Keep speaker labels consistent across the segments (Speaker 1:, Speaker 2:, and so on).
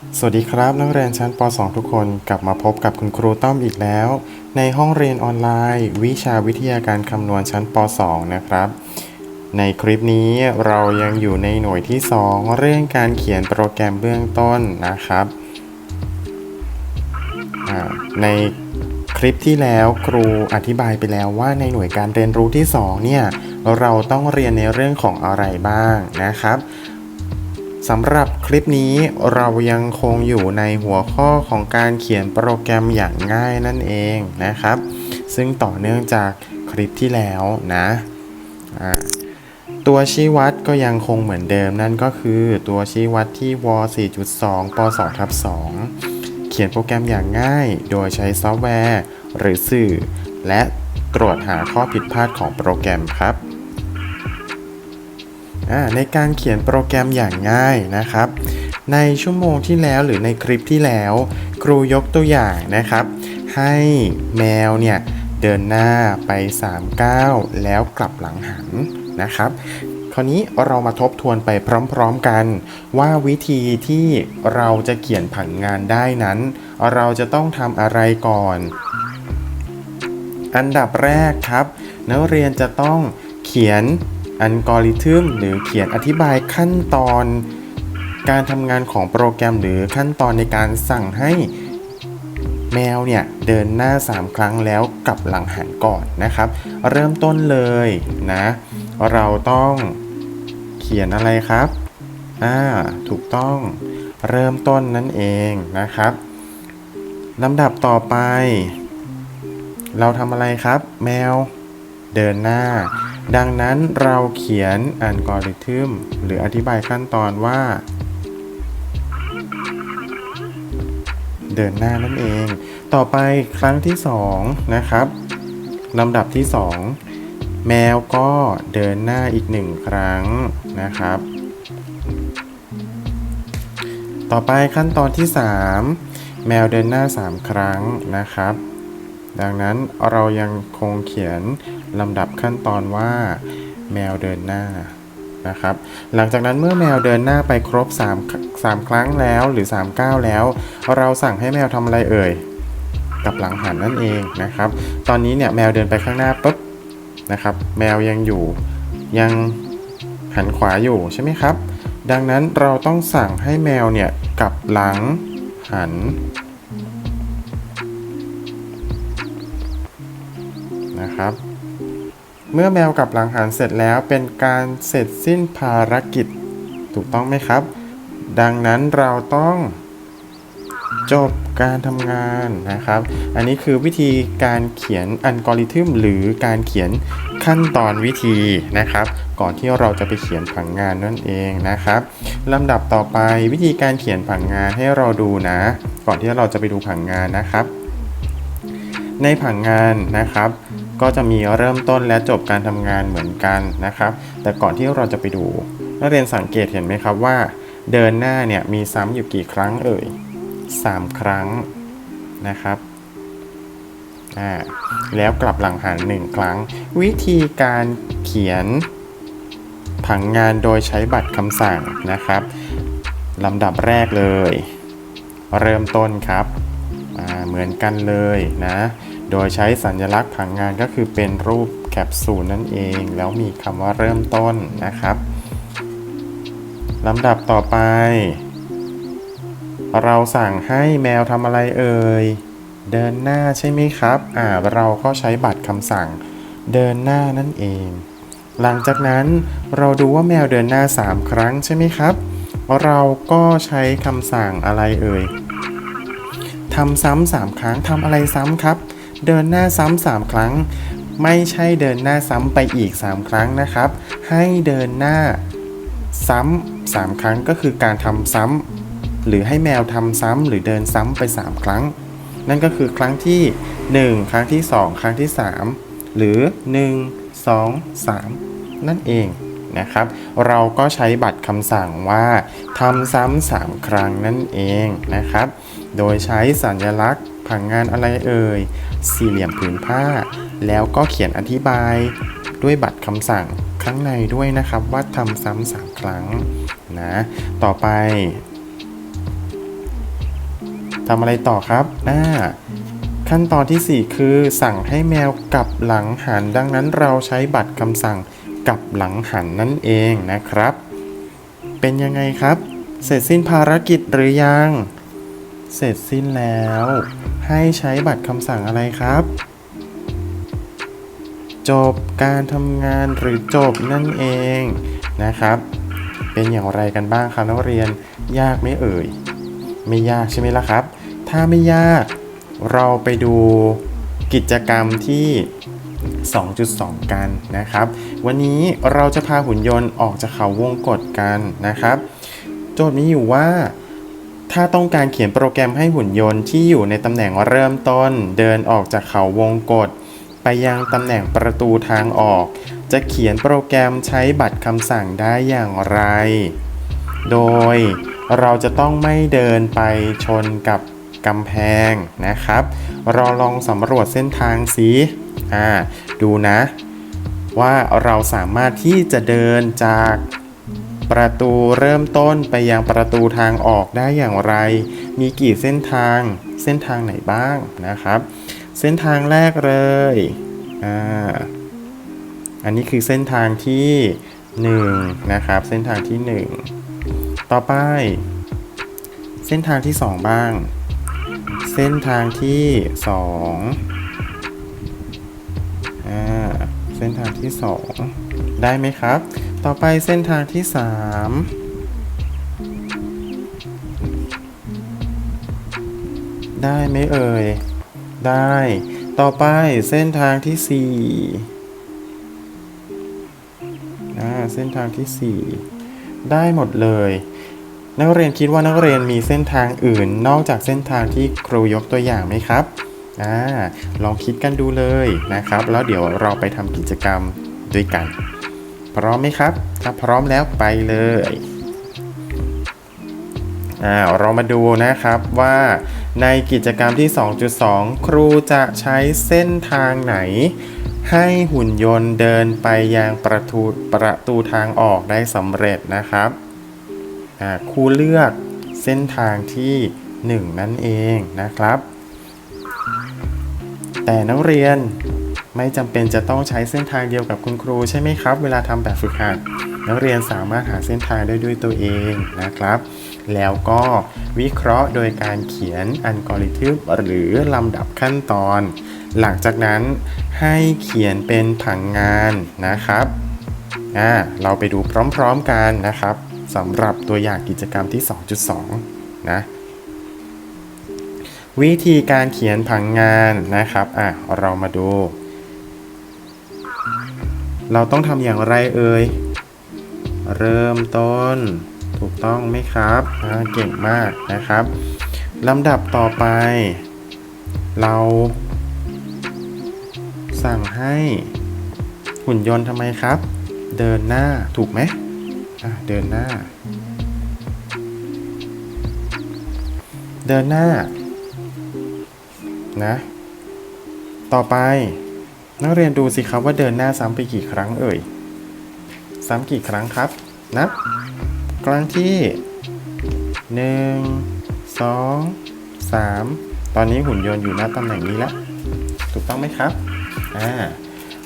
Speaker 1: สวัสดีครับนักเรียนชั้นป .2 ทุกคนกลับมาพบกับคุณครูต้อมอีกแล้ว ในห้องเรียนออนไลน์ วิชาวิทยาการคำนวณชั้นป .2 นะครับ ในคลิปนี้เรายังอยู่ในหน่วยที่ 2 เรื่องการเขียนโปรแกรมเบื้องต้นนะครับ ในคลิปที่แล้วครูอธิบายไปแล้วว่าในหน่วยการเรียนรู้ที่ 2 เนี่ยเราต้องเรียนในเรื่องของอะไรบ้างนะครับ สำหรับคลิปนี้เรายังคงอยู่ในหัวข้อของการเขียนโปรแกรมอย่างง่ายนั่นเองนะครับ ซึ่งต่อเนื่องจากคลิปที่แล้วนะตัวชี้วัดก็ยังคงเหมือนเดิมนั่นก็คือตัวชี้วัดที่ว 4.2 ป 2 ทับ 2 เขียนโปรแกรมอย่างง่าย โดยใช้ซอฟต์แวร์ หรือสื่อ และตรวจหาข้อผิดพลาดของโปรแกรมครับ ในการเขียนโปรแกรมอย่างง่ายนะครับ ในชั่วโมงที่แล้วหรือในคลิปที่แล้ว ครูยกตัวอย่างนะครับ ให้แมวเนี่ยเดินหน้าไป3ก้าวแล้วกลับหลังหันนะครับ คราวนี้เรามาทบทวนไปพร้อมๆกัน ว่าวิธีที่เราจะเขียนผังงานได้นั้น เราจะต้องทำอะไรก่อน อันดับแรกครับ นักเรียนจะต้องเขียน อัลกอริทึมหรือเขียนอธิบายขั้นตอน การทำงานของโปรแกรมหรือขั้นตอนในการสั่งให้แมวเนี่ยเดินหน้า 3 ครั้งแล้วกลับหลังหันก่อนนะครับ เริ่มต้นเลยนะ เราต้องเขียนอะไรครับอ่าถูกต้องเริ่มต้นนั่นเองนะครับลำดับต่อไป เราทำอะไรครับ แมว เดินหน้า ดังนั้นเราเขียนอัลกอริทึมหรืออธิบายขั้นตอนว่า เดินหน้านั่นเอง ต่อไปครั้งที่ 2 นะครับลำดับที่ 2 แมวก็เดินหน้าอีกหนึ่งครั้งนะครับ ต่อไปขั้นตอนที่ 3 แมวเดินหน้า 3 ครั้งนะครับ ดังนั้นเรายังคงเขียน ลำดับขั้นตอนว่าแมวเดินหน้านะครับ หลังจากนั้นเมื่อแมวเดินหน้าไปครบ 3 3 ครั้งแล้วหรือ 3 ก้าวแล้ว เราสั่งให้แมวทำอะไรเอ่ยกลับหลังหันนั่นเองนะครับ ตอนนี้เนี่ยแมวเดินไปข้างหน้าปุ๊บนะครับ แมวยังอยู่ยังหันขวาอยู่ใช่ไหมครับ ดังนั้นเราต้องสั่งให้แมวเนี่ยกลับหลังหันนะครับ เมื่อแมวกับหลังหันเสร็จแล้วเป็นการเสร็จสิ้นภารกิจ ถูกต้องไหมครับ ดังนั้นเราต้องจบการทำงานนะครับ อันนี้คือวิธีการเขียนอัลกอริทึมหรือการเขียนขั้นตอนวิธีนะครับ ก่อนที่เราจะไปเขียนผังงานนั่นเองนะครับลำดับต่อไปวิธีการเขียนผังงานให้เราดูนะ ก่อนที่เราจะไปดูผังงานนะครับ ในผังงานนะครับ ก็จะมีเริ่มต้นและจบการทำงานเหมือนกันนะครับ แต่ก่อนที่เราจะไปดูนักเรียนสังเกตเห็นไหมครับว่า เดินหน้าเนี่ยมีซ้ำอยู่กี่ครั้งเอ่ย3 ครั้งนะครับอ่าแล้วกลับหลังหัน1ครั้ง วิธีการเขียนผังงานโดยใช้บัตรคำสั่งนะครับลำดับแรกเลย เริ่มต้นครับเหมือนกันเลยนะ โดยใช้สัญลักษณ์ผังงานก็คือเป็นรูปแคปซูลนั่นเอง แล้วมีคำว่าเริ่มต้นนะครับลำดับต่อไป เราสั่งให้แมวทำอะไรเอ่ย เดินหน้าใช่ไหมครับ อ่า เราก็ใช้บัตรคำสั่งเดินหน้านั่นเอง หลังจากนั้นเราดูว่าแมวเดินหน้า 3 ครั้งใช่ไหมครับ เราก็ใช้คำสั่งอะไรเอ่ยทำซ้ำสามครั้งทำอะไรซ้ำครับ เดินหน้าซ้ำสามครั้ง ไม่ใช่เดินหน้าซ้ำไปอีก 3 ครั้งนะครับ ให้เดินหน้าซ้ำสามครั้งก็คือการทำซ้ำหรือให้แมวทำซ้ำหรือเดินซ้ำไป 3 ครั้ง นั่นก็คือครั้งที่ 1 ครั้งที่ 2 ครั้งที่ 3 หรือ 1 2 3 นั่นเองนะครับ เราก็ใช้บัตรคำสั่งว่าทำซ้ำสามครั้งนั่นเองนะครับ โดยใช้สัญลักษณ์ ผังงานอะไรเอ่ย สี่เหลี่ยมผืนผ้า แล้วก็เขียนอธิบายด้วยบัตรคำสั่งข้างในด้วยนะครับว่าทำซ้ำสามครั้งนะ ต่อไปทำอะไรต่อครับอ่าขั้นตอนที่ 4 คือสั่งให้แมวกลับหลังหัน ดังนั้นเราใช้บัตรคำสั่งกลับหลังหันนั่นเองนะครับ เป็นยังไงครับ เสร็จสิ้นภารกิจหรือยัง เสร็จสิ้นแล้ว ให้ใช้บัตรคำสั่งอะไรครับ จบการทำงานหรือจบนั่นเองนะครับ เป็นอย่างไรกันบ้างครับนักเรียนยากไหมเอ่ย ไม่ยากใช่ไหมล่ะครับ ถ้าไม่ยากเราไปดูกิจกรรมที่ 2.2 กันนะครับ วันนี้เราจะพาหุ่นยนต์ออกจากเขาวงกฏกันนะครับ โจทย์มีอยู่ว่า ถ้าต้องการเขียนโปรแกรมให้หุ่นยนต์ที่อยู่ในตำแหน่งเริ่มต้น เดินออกจากเขาวงกฏไปยังตำแหน่งประตูทางออก จะเขียนโปรแกรมใช้บัตรคำสั่งได้อย่างไร โดยเราจะต้องไม่เดินไปชนกับกำแพงนะครับ เราลองสำรวจเส้นทางสิอ่าดูนะ ว่าเราสามารถที่จะเดินจาก ประตูเริ่มต้นไปยังประตูทางออกได้อย่างไร มีกี่เส้นทาง เส้นทางไหนบ้างนะครับ เส้นทางแรกเลย อ่า อันนี้คือเส้นทางที่ 1 นะครับ เส้นทางที่ 1 ต่อไป เส้นทางที่ 2 บ้าง เส้นทางที่ 2 อ่า เส้นทางที่ 2 ได้ไหมครับ ต่อไปเส้นทางที่ 3 ได้ไหมเอ่ย ได้ ต่อไปเส้นทางที่4อ่าเส้นทางที่ 4 ได้หมดเลย นักเรียนคิดว่านักเรียนมีเส้นทางอื่น นอกจากเส้นทางที่ครูยกตัวอย่างไหมครับอ่าลองคิดกันดูเลยนะครับ แล้วเดี๋ยวเราไปทำกิจกรรมด้วยกัน พร้อมไหมครับ ถ้าพร้อมแล้วไปเลยอ่าเรามาดูนะครับว่าในกิจกรรมที่ 2.2 ครูจะใช้เส้นทางไหน ให้หุ่นยนต์เดินไปยังประตูประตูทางออกได้สำเร็จนะครับอ่าครูเลือกเส้นทางที่ 1 นั่นเองนะครับ แต่นักเรียน ไม่จำเป็นจะต้องใช้เส้นทางเดียวกับคุณครูใช่ไหมครับ เวลาทำแบบฝึกหัด นักเรียนสามารถหาเส้นทางได้ด้วยตัวเองนะครับ แล้วก็วิเคราะห์โดยการเขียนอัลกอริทึมหรือลำดับขั้นตอน หลังจากนั้นให้เขียนเป็นผังงานนะครับอ่าเราไปดูพร้อมๆกันนะครับสำหรับตัวอย่างกิจกรรมที่ 2.2 นะวิธีการเขียนผังงานนะครับ อะ เรามาดู เราต้องทำอย่างไรเอ่ย เริ่มต้น ถูกต้องไหมครับอ่าเก่งมากนะครับลำดับต่อไป เรา สั่งให้หุ่นยนต์ทำไมครับ เดินหน้าถูกไหมอะเดินหน้า เดินหน้านะ ต่อไป นักเรียนดูสิครับว่าเดินหน้าซ้ำไปกี่ครั้งเอ่ย ซ้ำกี่ครั้งครับ นับ ครั้งที่ 1 2 3 ตอนนี้หุ่นยนต์อยู่หน้าตำแหน่งนี้แล้ว ถูกต้องไหมครับ อ่า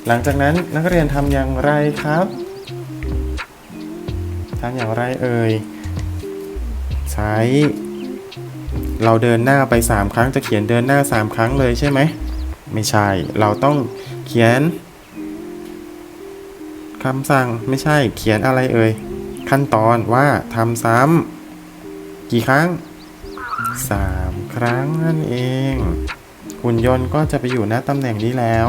Speaker 1: หลังจากนั้นนักเรียนทำอย่างไรครับทำอย่างไรเอ่ย ใช้ เราเดินหน้าไป 3 ครั้งจะเขียนเดินหน้า 3 ครั้งเลยใช่ไหม ไม่ใช่ เราต้อง เขียนคำสั่งไม่ใช่เขียนอะไรเอ่ย ขั้นตอนว่าทำซ้ำกี่ครั้ง 3 ครั้งนั่นเอง หุ่นยนต์ก็จะไปอยู่หน้าตำแหน่งนี้แล้ว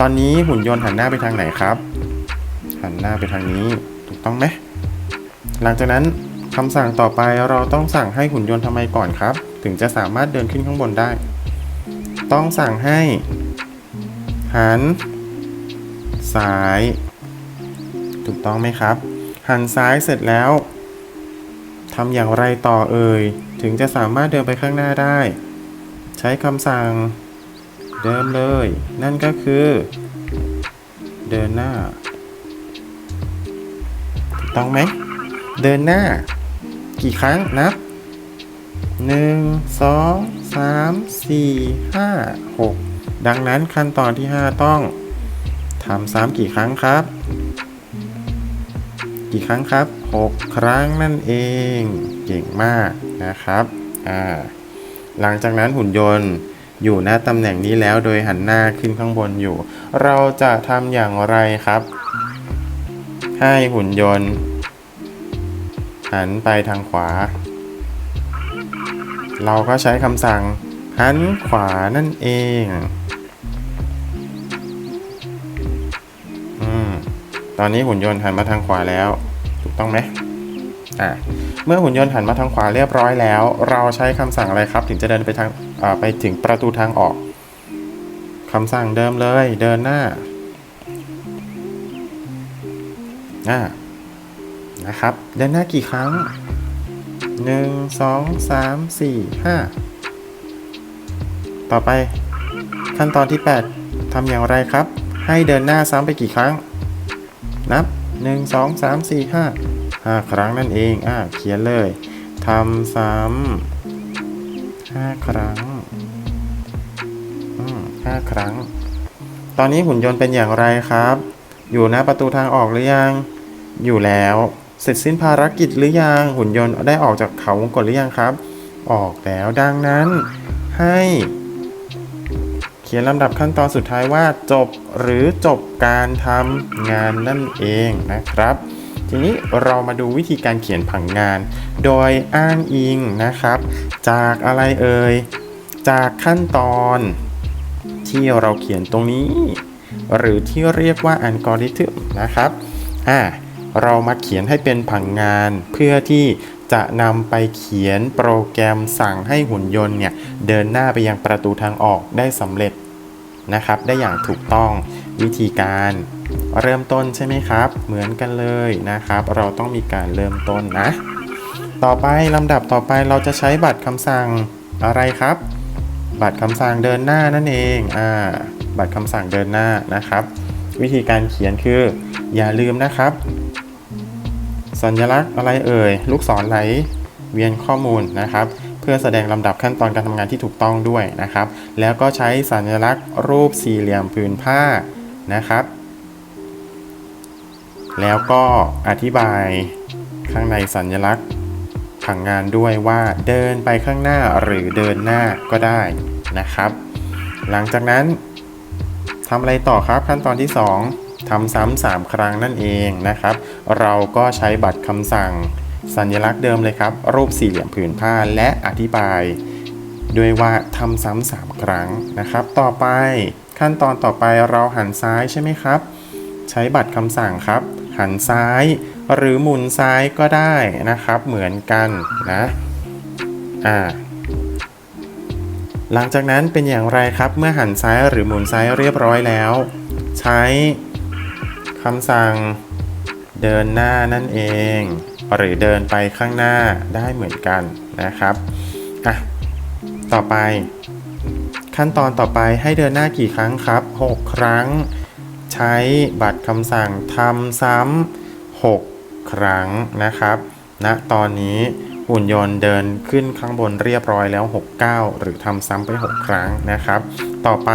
Speaker 1: ตอนนี้หุ่นยนต์หันหน้าไปทางไหนครับ หันหน้าไปทางนี้ถูกต้องไหมหลังจากนั้นคำสั่งต่อไปเราต้องสั่งให้หุ่นยนต์ทำไมก่อนครับ ถึงจะสามารถเดินขึ้นข้างบนได้ ต้องสั่งให้ หัน ซ้าย ถูกต้องไหมครับ หันซ้ายเสร็จแล้วทำอย่างไรต่อเอ่ย ถึงจะสามารถเดินไปข้างหน้าได้ ใช้คำสั่ง เดินเลย นั่นก็คือ เดินหน้า ถูกต้องไหม เดินหน้า กี่ครั้งนับหนึ่งสองสามสี่ห้าหก ดังนั้นขั้นตอนที่ 5 ต้องทำซ้ำกี่ครั้งครับ กี่ครั้งครับ 6 ครั้งนั่นเองเก่งมากนะครับอ่าหลังจากนั้นหุ่นยนต์อยู่หน้าตำแหน่งนี้แล้วโดยหันหน้าขึ้นข้างบนอยู่ เราจะทำอย่างไรครับ ให้หุ่นยนต์ หันไปทางขวา เราก็ใช้คำสั่งหันขวานั่นเอง ตอนนี้หุ่นยนต์หันมาทางขวาแล้ว ถูกต้องไหมอ่าเมื่อหุ่นยนต์หันมาทางขวาเรียบร้อยแล้ว เราใช้คำสั่งอะไรครับ ถึงจะเดินไปทางอ่าไปถึงประตูทางออกคำสั่งเดิมเลยเดินหน้าอ่านะครับ เดินหน้ากี่ครั้งหนึ่งสองสามสี่ห้าต่อไปขั้นตอนที่ 8ทำอย่างไรครับ ให้เดินหน้าซ้ำไปกี่ครั้ง นับ 1 2 3 4 5 5 ครั้งนั่นเอง อ่าเขียนเลยทำซ้ำ5ครั้งอืม5ครั้ง ตอนนี้หุ่นยนต์เป็นอย่างไรครับ อยู่หน้าประตูทางออกหรือยัง อยู่แล้ว เสร็จสิ้นภารกิจหรือยัง หุ่นยนต์ได้ออกจากเขาวงกตหรือยังครับ ออกแล้ว ดังนั้นให้ ขียนลำดับขั้นตอนสุดท้ายว่าจบหรือจบการทำงานนั่นเองนะครับ ทีนี้เรามาดูวิธีการเขียนผังงาน โดยอ้างอิงนะครับ จากอะไรเอ่ยจากขั้นตอนที่เราเขียนตรงนี้ หรือที่เรียกว่าอัลกอริทึมนะครับอ่าเรามาเขียนให้เป็นผังงานเพื่อที่จะนำไปเขียนโปรแกรมสั่งให้หุ่นยนต์เนี่ย เดินหน้าไปยังประตูทางออกได้สำเร็จ นะครับ ได้อย่างถูกต้องวิธีการเริ่มต้นใช่ไหมครับ เหมือนกันเลยนะครับ เราต้องมีการเริ่มต้นนะ ต่อไปลำดับต่อไปเราจะใช้บัตรคำสั่งอะไรครับ บัตรคำสั่งเดินหน้านั่นเองอ่าบัตรคำสั่งเดินหน้านะครับ วิธีการเขียนคือ อย่าลืมนะครับ สัญลักษณ์อะไรเอ่ย ลูกศรไหลเวียนข้อมูลนะครับ เพื่อแสดงลำดับขั้นตอนการทำงานที่ถูกต้องด้วยนะครับ แล้วก็ใช้สัญลักษณ์รูปสี่เหลี่ยมผืนผ้านะครับ แล้วก็อธิบายข้างในสัญลักษณ์ผังงานด้วยว่าเดินไปข้างหน้าหรือเดินหน้าก็ได้นะครับ หลังจากนั้นทำอะไรต่อครับขั้นตอนที่ 2ทำซ้ำสามครั้งนั่นเองนะครับ เราก็ใช้บัตรคำสั่ง สัญลักษณ์เดิมเลยครับ รูปสี่เหลี่ยมผืนผ้าและอธิบาย ด้วยว่าทำซ้ำสามครั้งนะครับ ต่อไปขั้นตอนต่อไปเราหันซ้ายใช่ไหมครับ ใช้บัตรคำสั่งครับ หันซ้ายหรือหมุนซ้ายก็ได้นะครับ เหมือนกันนะอ่าหลังจากนั้นเป็นอย่างไรครับเมื่อหันซ้ายหรือหมุนซ้ายเรียบร้อยแล้ว ใช้คำสั่งเดินหน้านั่นเอง หรือเดินไปข้างหน้าได้เหมือนกันนะครับอะต่อไป ขั้นตอนต่อไปให้เดินหน้ากี่ครั้งครับ 6 ครั้ง ใช้บัตรคำสั่งทำซ้ำ6ครั้งนะครับณตอนนี้หุ่นยนต์เดินขึ้นข้างบนเรียบร้อยแล้ว 69 หรือทำซ้ำไป 6 ครั้งนะครับ ต่อไป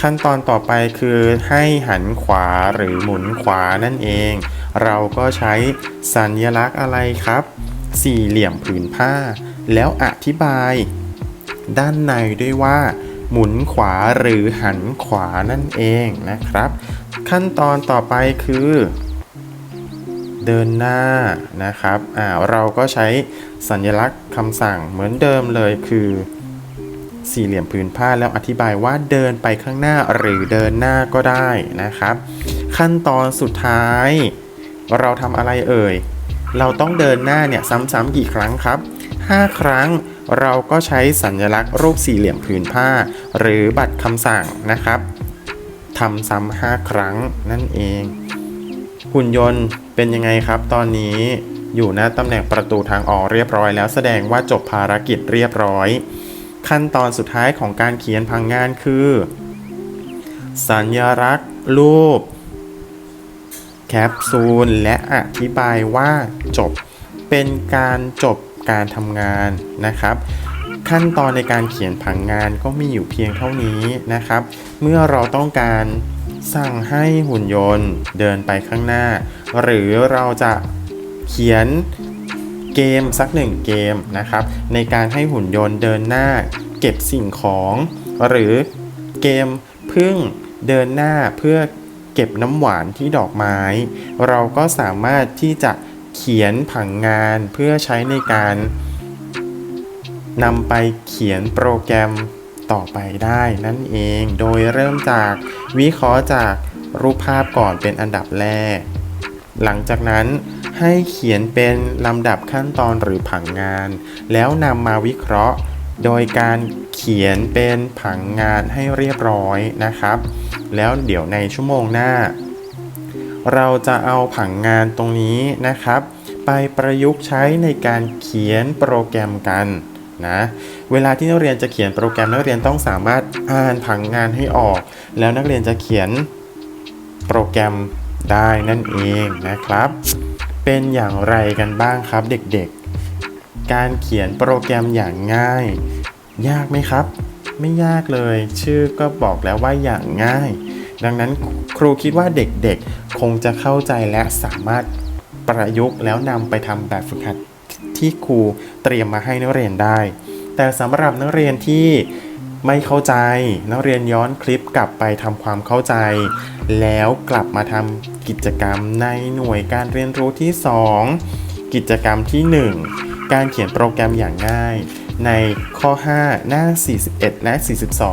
Speaker 1: ขั้นตอนต่อไปคือให้หันขวาหรือหมุนขวานั่นเอง เราก็ใช้สัญลักษณ์อะไรครับ สี่เหลี่ยมผืนผ้า แล้วอธิบาย ด้านในด้วยว่า หมุนขวาหรือหันขวานั่นเองนะครับ ขั้นตอนต่อไปคือ เดินหน้านะครับอ่าเราก็ใช้สัญลักษณ์คำสั่งเหมือนเดิมเลยคือสี่เหลี่ยมผืนผ้าแล้วอธิบายว่าเดินไปข้างหน้าหรือเดินหน้าก็ได้นะครับ ขั้นตอนสุดท้าย เราทำอะไรเอ่ย เราต้องเดินหน้าเนี่ยซ้ำๆกี่ครั้งครับ 5 ครั้งเราก็ใช้สัญลักษณ์รูปสี่เหลี่ยมผืนผ้า หรือบัตรคำสั่งนะครับทำซ้ำห้าครั้งนั่นเอง หุ่นยนต์เป็นยังไงครับ ตอนนี้อยู่หน้าตำแหน่งประตูทางออกเรียบร้อยแล้วแสดงว่าจบภารกิจเรียบร้อย ขั้นตอนสุดท้ายของการเขียนพังงานคือ สัญลักษณ์รูป แคปซูลและอธิบายว่าจบเป็นการจบการทำงานนะครับ ขั้นตอนในการเขียนผังงานก็มีอยู่เพียงเท่านี้นะครับ เมื่อเราต้องการสั่งให้หุ่นยนต์เดินไปข้างหน้า หรือเราจะเขียนเกมสักหนึ่งเกมนะครับ ในการให้หุ่นยนต์เดินหน้าเก็บสิ่งของ หรือเกมพึ่งเดินหน้าเพื่อ เก็บน้ำหวานที่ดอกไม้ เราก็สามารถที่จะเขียนผังงานเพื่อใช้ในการนำไปเขียนโปรแกรมต่อไปได้นั่นเอง โดยเริ่มจากวิเคราะห์จากรูปภาพก่อนเป็นอันดับแรก หลังจากนั้นให้เขียนเป็นลำดับขั้นตอนหรือผังงาน แล้วนำมาวิเคราะห์ โดยการเขียนเป็นผังงานให้เรียบร้อยนะครับ แล้วเดี๋ยวในชั่วโมงหน้า เราจะเอาผังงานตรงนี้นะครับ ไปประยุกต์ใช้ในการเขียนโปรแกรมกันนะเวลาที่นักเรียนจะเขียนโปรแกรมนักเรียนต้องสามารถอ่านผังงานให้ออก แล้วนักเรียนจะเขียนโปรแกรมได้นั่นเองนะครับ เป็นอย่างไรกันบ้างครับเด็กๆ การเขียนโปรแกรมอย่างง่าย ยากไหมครับ ไม่ยากเลย ชื่อก็บอกแล้วว่าอย่างง่าย ดังนั้นครูคิดว่าเด็กๆ คงจะเข้าใจและสามารถประยุกต์แล้วนำไปทำแบบฝึกหัดที่ครูเตรียมมาให้นักเรียนได้ แต่สำหรับนักเรียนที่ไม่เข้าใจ นักเรียนย้อนคลิปกลับไปทำความเข้าใจ แล้วกลับมาทำกิจกรรมในหน่วยการเรียนรู้ที่ 2 กิจกรรมที่ 1 การเขียนโปรแกรมอย่างง่าย ในข้อ 5 หน้า 41 และ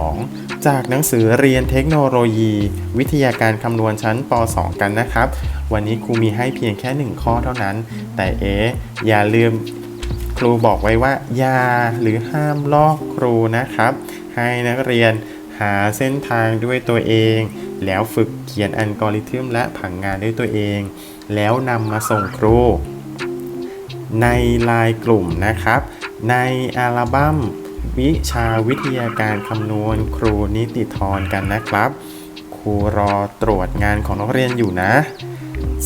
Speaker 1: 42 จากหนังสือเรียนเทคโนโลยี วิทยาการคำนวณชั้นป .2 กันนะครับ วันนี้ครูมีให้เพียงแค่ 1 ข้อเท่านั้น แต่เอ๊อย่าลืมครูบอกไว้ว่า อย่าหรือห้ามลอกครูนะครับ ให้นักเรียนหาเส้นทางด้วยตัวเอง แล้วฝึกเขียนอัลกอริทึมและผังงานด้วยตัวเอง แล้วนำมาส่งครู ในลน์กลุ่มนะครับ ในอัลบั้มวิชาวิทยาการคำนวณครูนิติธรกันนะครับ ครูรอตรวจงานของนักเรียนอยู่นะ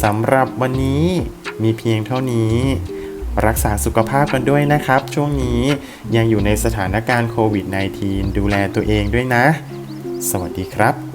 Speaker 1: สำหรับวันนี้มีเพียงเท่านี้ รักษาสุขภาพกันด้วยนะครับ ช่วงนี้ยังอยู่ในสถานการณ์โควิด -19 ดูแลตัวเองด้วยนะ สวัสดีครับ